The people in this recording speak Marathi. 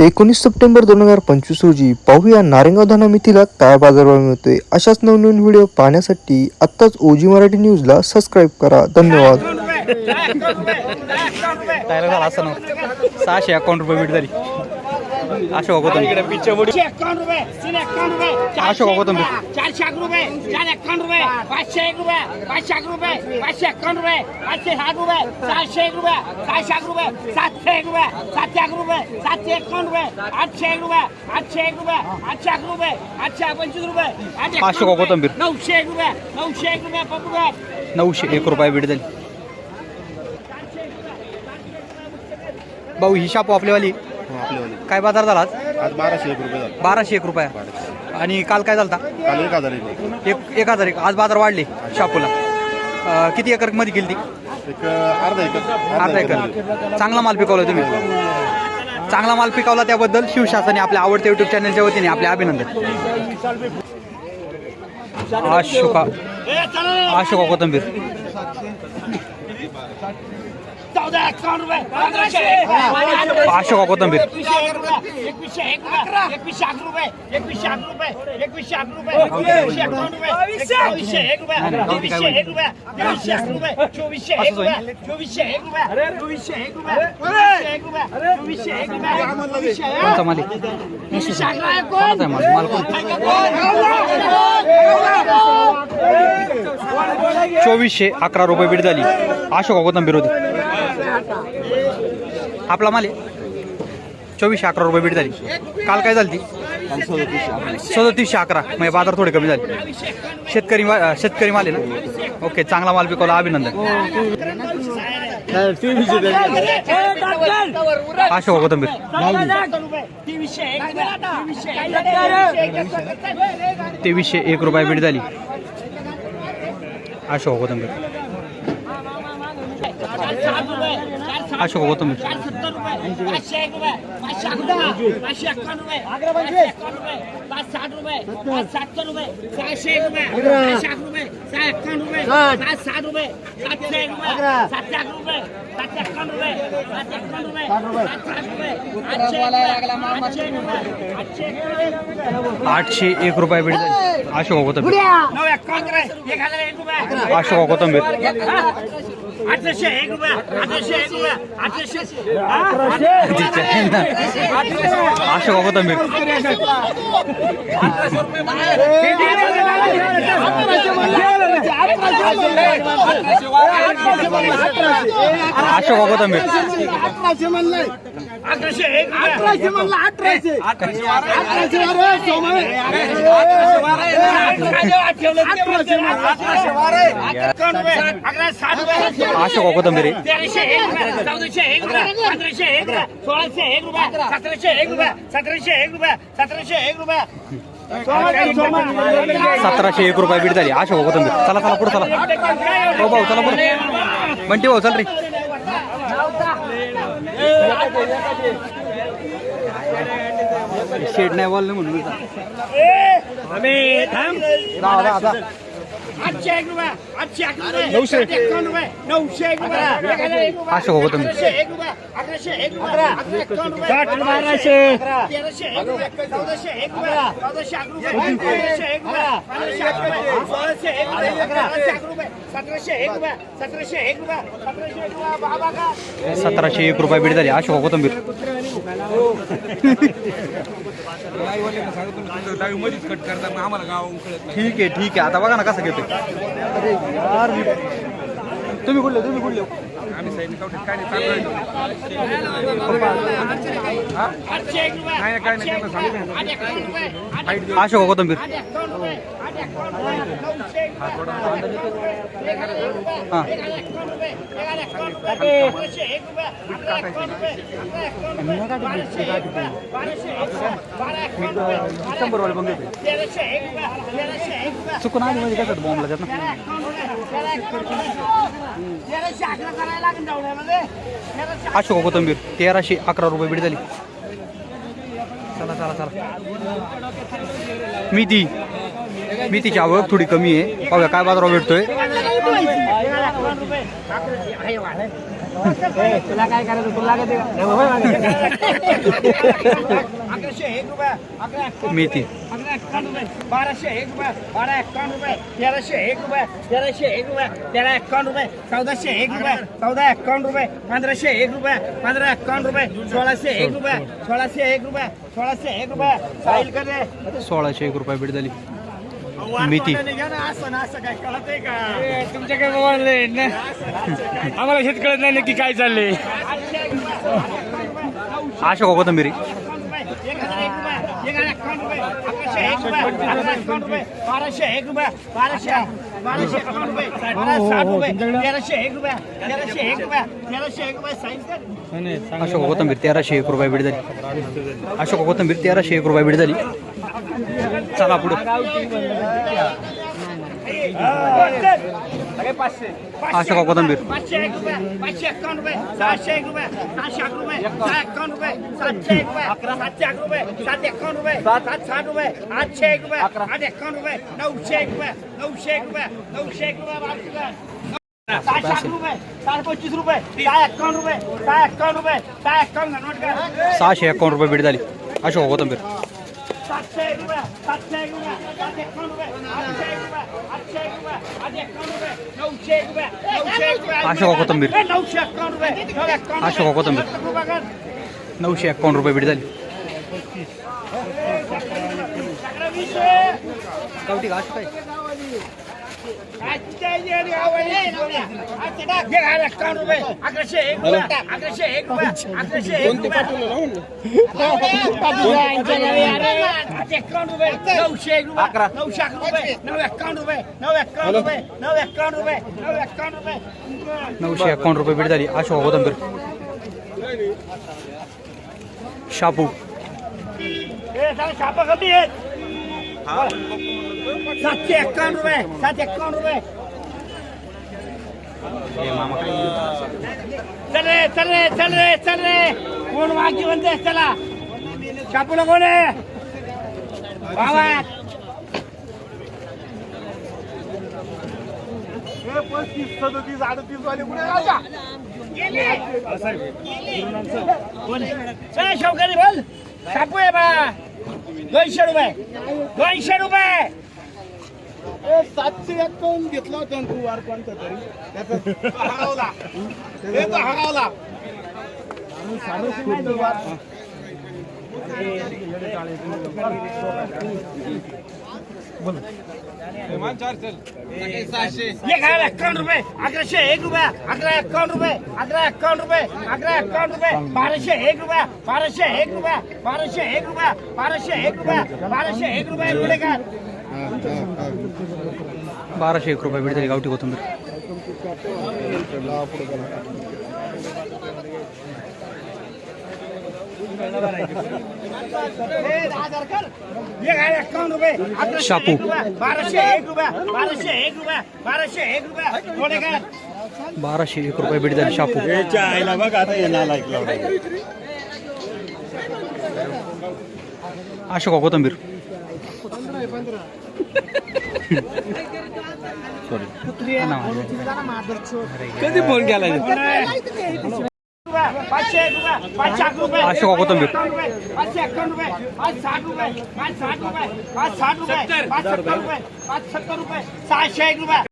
एकोणीस सप्टेंबर दोन हजार पंचवीस रोजी पाहूया नारेगाव धाना मेथीला काय बाजारभाव मिळतोय. अशाच नवनवीन व्हिडिओ पाहण्यासाठी आत्ताच ओजी मराठी न्यूजला सबस्क्राईब करा. धन्यवाद. सहाशे अकाउंट रुपये भेट झाली. अशोक होतो एक्कावन्न रुपये अशोक. एक चारशे अकरा रुपये चार एक्कावन्न रुपये पाचशे एक रुपये पाचशे अकरा रुपये पाचशे एक्कावन्न रुपये पाचशे साठ रुपये सहाशे एक रुपये सहाशे अकरा रुपये सातशे एक रुपये सातशे अकरा रुपये सातशे एक्कावन्न रुपये आठशे एक रुपये आठशे एक रुपये आठशे अकरा रुपये आठशे पंचवीस रुपये आठशे. कोथिंबीर. नऊशे एक रुपये नऊशे एक रुपये पप्पू रुपये नऊशे एक रुपये भेट झाली भाऊ ही शापू आपलीवाली काय बाजार झाला आज? आज बाराशे एक रुपये झाले. बाराशे एक रुपये. आणि काल काय झालता? काल एक हजार एक रुपये. एक एक हजार एक. आज बाजार वाढले शापूला. अं, किती एकरमध्ये गेली ती? एक अर्धा एकर. अर्धा एकर. चांगला माल पिकवला तुम्ही. चांगला माल पिकवला त्याबद्दल शिवशासने आपल्या आवडत्या युट्यूब चॅनलच्या वतीने आपले अभिनंदन. अशोका अशोका कोथंबीर. चौदा एक्कावन्न रुपये पंधराशे अशोका कोथंबीर एकवीसशे एक रुपये एकवीसशे एक रुपये एकवीसशे अकरा रुपये एकवीसशे अकरा रुपये एकवीसशे अकरा रुपये एकवीसशे अकावन्न रुपये बावीसशे एक रुपये तेवीसशे एक रुपये तेवीसशे अकरा रुपये चोवीसशे एक रुपये चोवीसशे एक रुपये चोवीसशे एक रुपये चोवीसशे एक रुपये चोवीसशे एक रुपये चोवीसशे एक कोणता माल आहे? चोवीसशे अकरा एक कोणाचा आहे माल माल कोण चोवीसशे अकरा रुपये बीट झाली अशोका कोथंबीर होती आपला माल आहे. चोवीसशे अकरा रुपये बीट झाली. काल काय झाली ती? सदतीसशे अकरा. म्हणजे बाजार थोडे कमी झाले. शेतकरी मा- शेतकरी माल आहे ना? ओके चांगला माल पिकवला. अभिनंदन. अशोका कोथंबीर. तेवीसशे एक रुपये तेवीसशे एक रुपये बीट झाली अशोका कोथंबीर. अशोका कोथंबीर पाचशे एक रुपये पाचशे पाचशे पाचशे सात साठ रुपये. आठशे एक आठशे एक रुपये आठशे एक रुपये अशोका नऊ एक्कावन्न रुपये. हजार एक. अठराशे अठराशे. अठराशे अठराशे अशोका कोथंबीर. तेराशे एक रुपये. चौदाशे एक रुपये. पंधराशे एक रुपये. सोळाशे एक रुपये. सतराशे एक रुपये. सतराशे एक रुपये. सतराशे एक रुपये. सतराशे एक रुपये बीट झाली. अशोका कोथंबीर चला चला पुढे चला. हो भाऊ चला पुढे. बंटी भाऊ चल रे. शेड नाही बोलले म्हणून जा. आठशे एक रुपये आठशे रुपये नऊशे रुपये नऊशे एक रुपये अकराशे एक रुपये अकराशे एक रुपये अकरा एकावन्न रुपये बाराशे तेराशे एक रुपये चौदाशे एक रुपये चौदाशे अकरा रुपये पंधराशे एक रुपये पंधराशे अकरा रुपये सोळाशे एक रुपये अकराशे रुपये सतराशे एक रुपये सतराशे एक रुपये सतराशे एक रुपये बाबा का सतराशे एक रुपये बीट झाली अशोका कोथंबीर ठीक आहे ठीक आहे आता बघा ना कसं घेतोय अरे यार तुम्ही कुठले तुम्ही कुठले? एकावन्न रुपये आठ अशोका कोथंबीर हां एक हजार एकावन्न रुपये एक हजार एकावन्न रुपये अकराशे एक रुपये अकरा एकावन्न रुपये अकरा एकावन्न रुपये बाराशे एक रुपये बाराशे एक रुपये बारा एकावन्न रुपये शंभर वाले बंद तेराशे एक रुपये तेराशे एक रुपये चुकून आली म्हणजे कसं बॉम्बला जात ना? अशोका कोथंबीर तेराशे अकरा रुपये बीट झाली. चला चला चला. मेथी मेथीची आवक थोडी कमी आहे. पाहूया काय बाजारावर भेटतोय. तुला काय करायचं? मेथी. एक्कावन्न रुपये बाराशे एक रुपया बारा एक्कावन्न रुपये तेराशे एक रुपया तेराशे एक रुपया तेरा एक्कावन्न रुपये चौदाशे एक रुपया चौदा एक्कावन्न रुपये पंधराशे एक रुपया पंधरा एक्कावन्न रुपये सोळाशे एक रुपया सोळाशे एक रुपया सोळाशे एक रुपया. साईल करे सोळाशे एक रुपये भेट झाली मेथी असं ना असं काय कळत आहे का तुमच्या काय मोबाईल आम्हाला शेत कळत नाही नक्की काय चाललंय. अशोक कोथंबिरी एक हजार एक रुपया एक हजार एक्कावन्न रुपये अकराशे एक रुपये बाराशे एक रुपया बाराशे बाराशे एक्कावन्न रुपये साठ रुपये तेराशे एक रुपये तेराशे एक रुपये तेराशे एक रुपये साईज अशोक कोथंबीर तेराशे एक रुपये भेट झाली. अशोक कोथंबीर तेराशे एक रुपये भेट झाली. चला पुढे. अशोक कोथंबीर पाचशे एक रुपये पाचशे एक्कावन्न रुपये सहाशे एक रुपये सहाशे अकरा रुपये सहा एक्कावन्न रुपये सातशे एक रुपये सातशे अकरा रुपये सात एक्कावन्न रुपये सात साठ रुपये आठशे एक रुपये आठ एक्कावन्न रुपये नऊशे एक रुपये नऊशे एक रुपये नऊशे एक रुपये अकरा सहाशे एकावन्न रुपये भेट झाली. अशोक कोथंबीर? सातशे एक रुपये सातशे एक रुपये सात एक्कावन्न रुपये आठशे एक रुपये आठशे एक रुपये आठ एक्कावन्न रुपये नऊशे एक रुपये नऊशे एक रुपये अशोक कोथिंबीर. नऊशे रुपये एक्कावन्न अशोक कोथिंबीर. नऊशे एकावन्न रुपये भेट झाली. गावठी काय रुपये आठ रुपये नऊशे एक रुपये नऊ नऊ एकावन्न रुपये भेट झाली अशोक कोथंबीर शापू शापा कमी आहेत सातशे एक्कावन्न रुपये सात एक्कावन्न रुपये. चल रे चल रे चल रे चल रे. कोण वाकी म्हणते चला. छापूला कोण आहे? बाबा. सदतीस अडतीस वाले कुठे राजा शौकरी बोल. छापू आहे बा दोनशे रुपये. दोनशे रुपये. सातशे एक्कावन्न घेतला होता तू वार कोणता तरी? त्याचा हरवला. त्याचा हरवला. एक्कावन्न रुपये अकराशे एक रुपया अकरा एक्कावन्न रुपये अकरा एक्कावन्न रुपये अकरा एक्कावन्न रुपये बाराशे एक रुपया बाराशे एक रुपया बाराशे एक रुपया बाराशे एक रुपया बाराशे एक रुपये पुढे का बाराशे एक रुपये भेट झाली गावठी कोथंबीर एक हजार एक्कावन्न रुपये अकराशे शापू. बाराशे एक रुपया बाराशे एक रुपया बाराशे एक रुपया. पुढे का बाराशे एक रुपये भेट झाली शापू. आईला बघ आता येणार ऐकला अशोक कोथंबीर. कधी फोन केला? पाचशे साठ रुपये पाच साठ रुपये. साठ रुपये. सत्तर रुपये. पाच सत्तर रुपये. सहाशे एक रुपये.